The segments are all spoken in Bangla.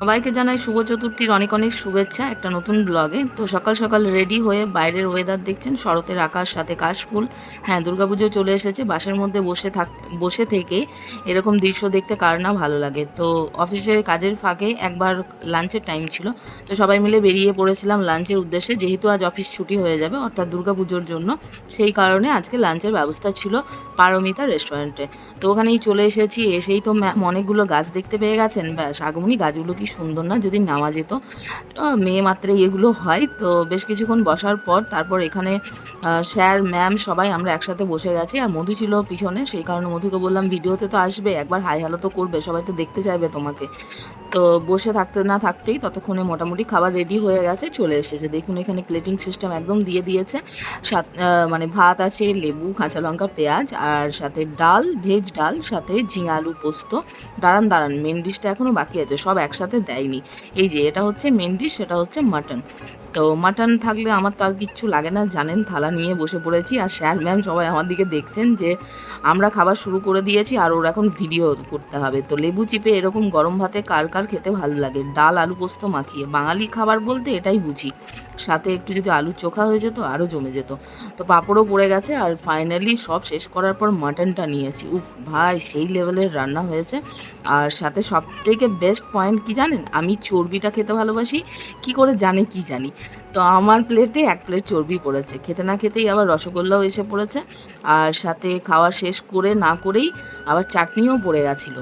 সবাইকে জানাই শুভ চতুর্থীর অনেক অনেক শুভেচ্ছা একটা নতুন ব্লগে। তো সকাল সকাল রেডি হয়ে বাইরের ওয়েদার দেখছেন, শরতের আকাশ, সাথে কাশফুল হ্যাঁ দুর্গাপুজো চলে এসেছে, বাসের মধ্যে বসে থাক, বসে থেকে এরকম দৃশ্য দেখতে কার না ভালো লাগে। তো অফিসের কাজের ফাঁকে একবার লাঞ্চের টাইম ছিল, তো সবাই মিলে বেরিয়ে পড়েছিলাম লাঞ্চের উদ্দেশ্যে। যেহেতু আজ অফিস ছুটি হয়ে যাবে, অর্থাৎ দুর্গাপুজোর জন্য, সেই কারণে আজকে লাঞ্চের ব্যবস্থা ছিল পারমিতা রেস্টুরেন্টে তো ওখানেই চলে এসেছি, এসেই তো ম্যাম অনেকগুলো গাছ দেখতে পেয়ে গেছেন। ব্যাস, আগমনী গাছগুলো কি সুন্দর না? যদি নেওয়া যেত। মেয়ে মাত্রে এগুলো হয়। তো বেশ কিছুক্ষণ বসার পর তারপর এখানে স্যার, ম্যাম সবাই আমরা একসাথে বসে গেছি। আর মধু ছিল পিছনে। সেই কারণে মধুকে বললাম, ভিডিওতে তো আসবে। একবার হাই হ্যালো তো করবে। সবাই তো দেখতে চাইবে তোমাকে। তো বসে থাকতে না থাকতেই ততক্ষণে মোটামুটি খাবার রেডি হয়ে গেছে, চলে এসেছে। দেখুন, এখানে প্লেটিং সিস্টেম একদম দিয়ে দিয়েছে। সাত মানে ভাত আছে, লেবু, কাঁচা লঙ্কা, পেঁয়াজ, আর সাথে ডাল ভেজ ডাল, সাথে ঝিঙে আলু পোস্ত। দাঁড়ান দাঁড়ান মেন ডিশটা এখনও বাকি আছে, সব একসাথে দেয়নি। এই যে, এটা হচ্ছে মেন ডিশ সেটা হচ্ছে মাটন তো মাটন থাকলে আমার তো আর কিচ্ছু লাগে না, জানেন, থালা নিয়ে বসে পড়েছি। আর স্যার ম্যাম সবাই আমার দিকে দেখছেন যে আমরা খাবার শুরু করে দিয়েছি আর ওর এখন ভিডিও করতে হবে। তো লেবু চিপে এরকম গরম ভাতে কার কার খেতে ভালো লাগে? ডাল, আলু পোস্ত মাখিয়ে। বাঙালি খাবার বলতে এটাই বুঝি। সাথে একটু যদি আলু চোখা হয়ে যেত আরও জমে যেত। তো পাঁপড়ও পড়ে গেছে আর ফাইনালি সব শেষ করার পর মাটনটা নিয়েছি। উফ ভাই, সেই লেভেলের রান্না হয়েছে। আর সাথে সব থেকে বেস্ট পয়েন্ট কি জানেন? আমি চর্বিটা খেতে ভালোবাসি। কি করে জানে কি জানি? তো আমার প্লেটে এক প্লেট চর্বি পড়েছে। খেতে না খেতেই আবার রসগোল্লাও এসে পড়েছে। আর সাথে খাওয়া শেষ করে না করেই আবার চাটনিও পড়ে গেছিল।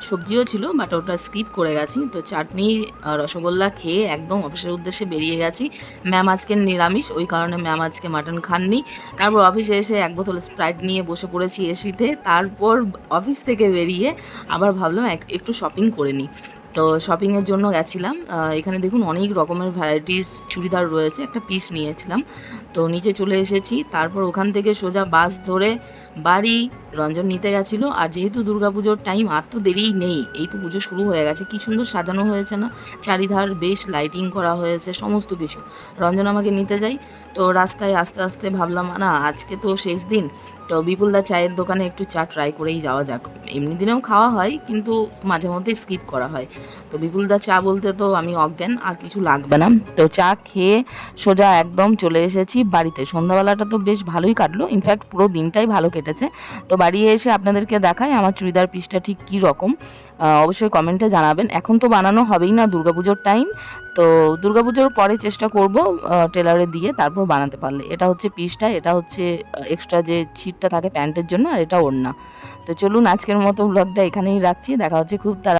সবজিও ছিল বাট ওটা স্কিপ করে গেছি। তো চাটনি রসগোল্লা খেয়ে একদম অফিসের উদ্দেশ্যে বেরিয়ে গেছি। ম্যাম আজকে নিরামিষ, ওই কারণে ম্যাম আজকে মাটন খাননি। তারপর অফিসে এসে এক বোতল স্প্রাইট নিয়ে বসে পড়েছি এসিতে তারপর অফিস থেকে বেরিয়ে আবার ভাবলাম এক- একটু শপিং করে নিই তো শপিংয়ের জন্য গেছিলাম। এখানে দেখুন অনেক রকমের ভ্যারাইটিস চুড়িদার রয়েছে, একটা পিস নিয়েছিলাম। তো নিচে চলে এসেছি, তারপর ওখান থেকে সোজা বাস ধরে বাড়ি রঞ্জন নিতে গেছিল। আর যেহেতু দুর্গাপুজোর টাইম আর তো দেরিই নেই, এই তো পুজো শুরু হয়ে গেছে। কি সুন্দর সাজানো হয়েছে না? চারিধার বেশ লাইটিং করা হয়েছে, সমস্ত কিছু। রঞ্জন আমাকে নিতে যাই, তো রাস্তায় আস্তে আস্তে ভাবলাম, না, আজকে তো শেষ দিন। তো বিপুলদা চায়ের দোকানে একটু চা ট্রাই করেই যাওয়া যাক। এমনি দিনেও খাওয়া হয়, কিন্তু মাঝে মধ্যে স্কিপ করা হয়। তো বিপুলদা চা বলতে তো আমি অজ্ঞান, আর কিছু লাগবে না। তো চা খেয়ে সোজা একদম চলে এসেছি বাড়িতে। সন্ধ্যাবেলাটা তো বেশ ভালোই কাটলো ইনফ্যাক্ট পুরো দিনটাই ভালো কেটেছে। তো বাড়ি এসে আপনাদেরকে দেখাই আমার চুড়িদার পিসটা ঠিক কী রকম। অবশ্যই কমেন্টে জানাবেন। এখন তো বানানো হবেই না দুর্গাপুজোর টাইম তো দুর্গাপুজোর পরে চেষ্টা করব টেলারে দিয়ে তারপর বানাতে পারলে। এটা হচ্ছে পিসটা, এটা হচ্ছে এক্সট্রা যে ছিটটা থাকে প্যান্টের জন্য, আর এটা ওড়না। তো চলুন আজকের মতো ব্লগটা এখানেই রাখছি, দেখা হচ্ছে খুব তাড়া